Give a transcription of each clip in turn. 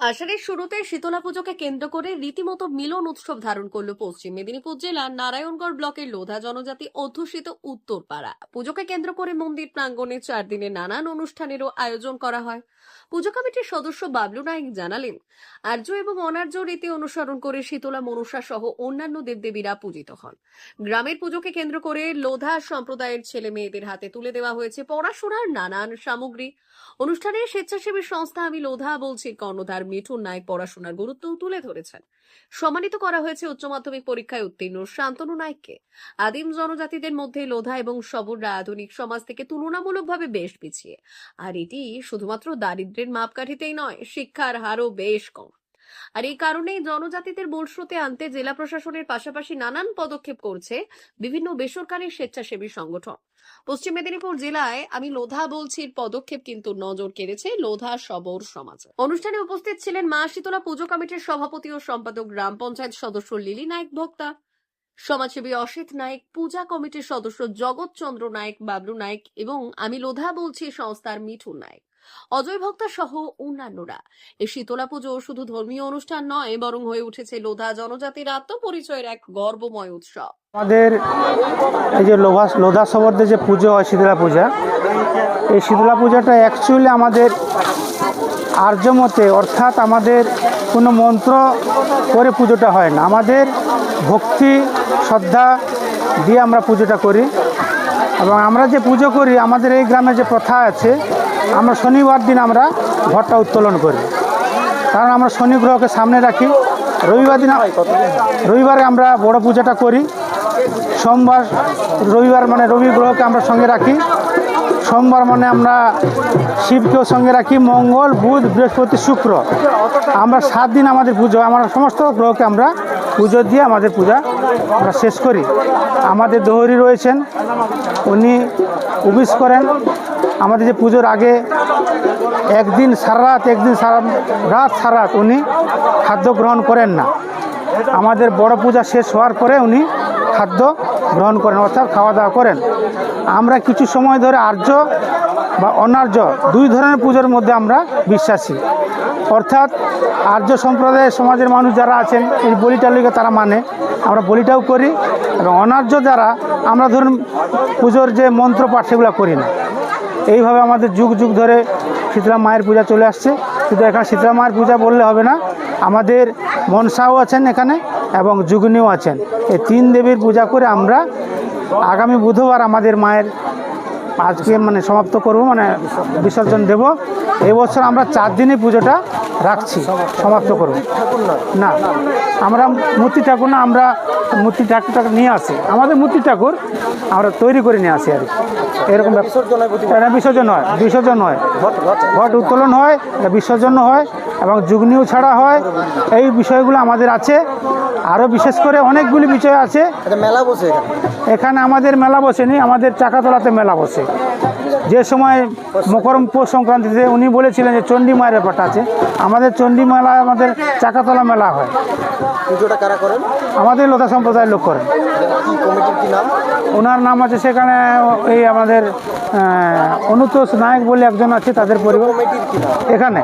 আষাঢ়ের শুরুতে শীতলা পুজোকে কেন্দ্র করে রীতিমতো মিলন উৎসব ধারণ করল পশ্চিম মেদিনীপুর জেলার নারায়ণগড় ব্লকের লোধা জনজাতি অধ্যুষিত উত্তরপাড়া। পুজোকে কেন্দ্র করে মন্দির প্রাঙ্গণে চার দিনে নানান অনুষ্ঠানেরও আয়োজন করা হয়। পুজো কমিটির সদস্য বাবলু নাইক জানালেন, আর্য এবং অনার্য রীতি অনুসরণ করে শীতলা মনসা সহ অন্যান্য দেবদেবীরা পূজিত হন। গ্রামের পুজোকে কেন্দ্র করে লোধা সম্প্রদায়ের ছেলে মেয়েদের হাতে তুলে দেওয়া হয়েছে পড়াশোনার নানান সামগ্রী। অনুষ্ঠানে স্বেচ্ছাসেবী সংস্থা আমি লোধা বলছি, কর্ণধার মিঠুন নায়ক পড়াশোনার গুরুত্ব তুলে ধরেছেন। সম্মানিত করা হয়েছে উচ্চ মাধ্যমিক পরীক্ষায় উত্তীর্ণ শান্তনু নায়ককে। আদিম জনজাতিদের মধ্যে লোধা এবং সবর আধুনিক সমাজ থেকে তুলনামূলকভাবে বেশ পিছিয়ে। আর এটি শুধুমাত্র দারিদ্রের মাপকাঠিতেই নয়, শিক্ষার হারও বেশ কম। আর এই কারণেই জনজাতিদের মূলস্রোতে আনতে জেলা প্রশাসনের পাশাপাশি নানান পদক্ষেপ করছে বিভিন্ন বেসরকারি স্বেচ্ছাসেবী সংগঠন। পশ্চিম মেদিনীপুর জেলায় আমি লোধা বলছি পদক্ষেপ কিন্তু নজর কেড়েছে লোধা সবর সমাজ। অনুষ্ঠানে উপস্থিত ছিলেন মা শীতলা পুজো কমিটির সভাপতি ও সম্পাদক গ্রাম পঞ্চায়েত সদস্য লিলি নায়ক ভক্তা। সমাজসেবী অসিত নায়ক, পূজা কমিটির সদস্য জগৎ চন্দ্র নায়ক, বাবলু নায়ক এবং আমি লোধা বলছি সংস্থার মিঠু নায়ক। অজয় ভক্তা সহ অন্যান্যরা। এই শীতলা পুজো শুধু ধর্মীয় অনুষ্ঠান নয়, বরং হয়ে উঠেছে লোধা জনজাতির আত্মপরিচয়ের এক গর্বময় উৎসব। আমাদের এই যে লোভা, লোধা সবরদে যে পুজো হয় শীতলা পূজা, এই শীতলা পূজাটা অ্যাকচুয়ালি আমাদের আর্যমতে অর্থাৎ আমাদের কোনো মন্ত্র করে পুজোটা হয় না। আমাদের ভক্তি, শ্রদ্ধা দিয়ে আমরা পুজোটা করি। এবং আমরা যে পুজো করি, আমাদের এই গ্রামে যে প্রথা আছে আমরা শনিবার দিন আমরা ঘরটা উত্তোলন করি। কারণ আমরা শনি গ্রহকে সামনে রাখি। রবিবার দিন রবিবারে আমরা বড় পূজাটা করি। সোমবার রবিবার মানে রবি গ্রহকে আমরা সঙ্গে রাখি। সোমবার মানে আমরা শিবকেও সঙ্গে রাখি। মঙ্গল, বুধ, বৃহস্পতি, শুক্র। আমরা সাত দিন আমাদের পুজো আমরা সমস্ত গ্রহকে আমরা পুজো দিয়ে আমাদের পূজা আমরা শেষ করি। আমাদের দোহরি রয়েছেন। উনি উবিস করেন। আমাদের যে পুজোর আগে একদিন সারা রাত, একদিন সারা রাত সারা রাত উনি খাদ্য গ্রহণ করেন না। আমাদের বড় পূজা শেষ হওয়ার পরে উনি খাদ্য গ্রহণ করেন, অর্থাৎ খাওয়া দাওয়া করেন। আমরা কিছু সময় ধরে আর্য বা অনার্য দুই ধরনের পুজোর মধ্যে আমরা বিশ্বাসী। অর্থাৎ আর্য সম্প্রদায়ের সমাজের মানুষ যারা আছেন, এই বলিটালিকে তারা মানে। আমরা বলিটাও করি এবং অনার্য যারা, আমরা ধরুন পুজোর যে মন্ত্রপাঠ সেগুলো করি না। এইভাবে আমাদের যুগ যুগ ধরে শীতলা মায়ের পূজা চলে আসছে। কিন্তু এখানে শীতলা মায়ের পূজা বললে হবে না, আমাদের মনসাও আছেন এখানে এবং যুগ্নিও আছেন। এই তিন দেবীর পূজা করে আমরা আগামী বুধবার আমাদের মায়ের আজকে মানে সমাপ্ত করব মানে বিসর্জন দেব। এবছর আমরা চার দিনই পুজোটা রাখছি সমাপ্ত করব। না আমরা মূর্তি ঠাকুর না আমরা মূর্তি ঠাকুরটাকে নিয়ে আসি। আমাদের মূর্তি ঠাকুর আমরা তৈরি করে নিয়ে আসি আর কি। এরকম বিসর্জন হয় বিসর্জন হয়। ঘট উত্তোলন হয় বিসর্জন হয় এবং যুগনিও ছাড়া হয়। এই বিষয়গুলো আমাদের আছে। আরও বিশেষ করে অনেকগুলি বিষয় আছে। মেলা বসে এখানে আমাদের মেলা বসেনি আমাদের চাকাতলাতে মেলা বসে। যে সময় মকরম পৌষ সংক্রান্তিতে উনি বলেছিলেন যে চণ্ডী মায়ের ব্যাপারটা আছে আমাদের চণ্ডী মেলা আমাদের চাকাতলা মেলা হয়। পুজোটা কারা করেন? আমাদের লতা সম্প্রদায়ের লোক করেন। ওনার নাম আছে সেখানে এই আমাদের অনুতোষ নায়ক বলে একজন আছে তাদের পরিবার। এখানে।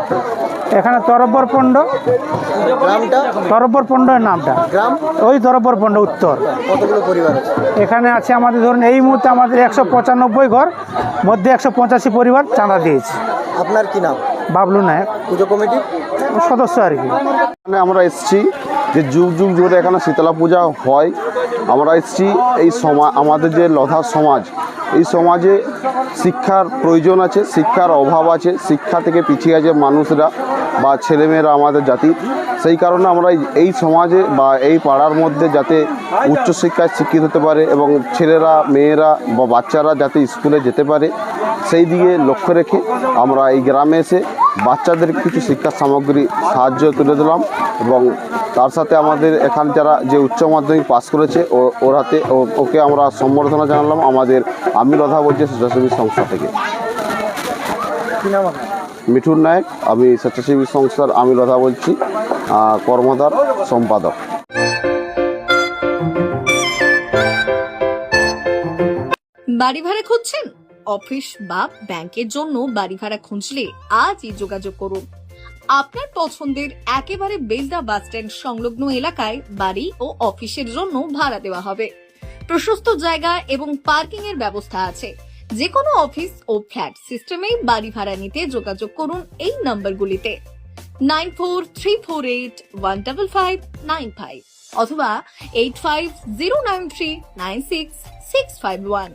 এখানে তরব্বর পণ্ড। গ্রামটা তরব্বর পণ্ডের নামটা। ওই তরব্বর পণ্ড উত্তর। পরিবার এখানে আছে আমাদের ধরুন এই মুহূর্তে আমাদের একশো পঁচানব্বই ঘর মধ্যে একশো পঁচাশি পরিবার চাঁদা দিয়েছে। আপনার কি নাম? বাবলু নায়ক। পুজো কমিটির সদস্য আর কি। এখানে আমরা এসেছি যে যুগ যুগ ধরে এখানে শীতলা পূজা হয়। আমরা এসেছি এই সমাজ আমাদের যে লধা সমাজ এই সমাজে শিক্ষার প্রয়োজন আছে, শিক্ষার অভাব আছে, শিক্ষা থেকে পিছিয়ে আছে মানুষরা বা ছেলেমেয়েরা আমাদের জাতি। সেই কারণে আমরা এই- সমাজে বা এই পাড়ার মধ্যে যাতে উচ্চশিক্ষায় শিক্ষিত হতে পারে এবং ছেলেরা, মেয়েরা বা বাচ্চারা যাতে স্কুলে যেতে পারে, সেই দিকে লক্ষ্য রেখে আমরা এই গ্রামে এসে বাচ্চাদের কিছু শিক্ষা সামগ্রী, সাহায্য তুলে দিলাম এবং তার সাথে আমাদের এখান যারা যে উচ্চ মাধ্যমিক পাস করেছে, ও, ওর হাতে ওকে আমরা সম্বর্ধনা জানালাম। আমাদের আমি কথা বলছি স্বেচ্ছাসেবী সংস্থা থেকে। কি নাম আপনার? মিঠুন নায়ক আমি স্বেচ্ছাসেবী সংস্থার আমি কথা বলছি আহ, কর্মধার সম্পাদক। বাড়ি ভাড়া খুঁজছেন? অফিস বা ব্যাংকের জন্য বাড়ি ভাড়া খুঁজলে আজই যোগাযোগ করুন। আপনার পছন্দের একেবারে বেলদা বাস স্ট্যান্ড সংলগ্ন এলাকায় বাড়ি ও অফিসের জন্য ভাড়া দেওয়া হবে। প্রশস্ত জায়গা এবং পার্কিং এর ব্যবস্থা আছে। যে কোনো অফিস ও ফ্ল্যাট সিস্টেমে বাড়ি ভাড়া নিতে যোগাযোগ করুন এই নম্বরগুলিতে। Nine four three four eight one double five nine five অথবা eight five zero nine three nine six six five one.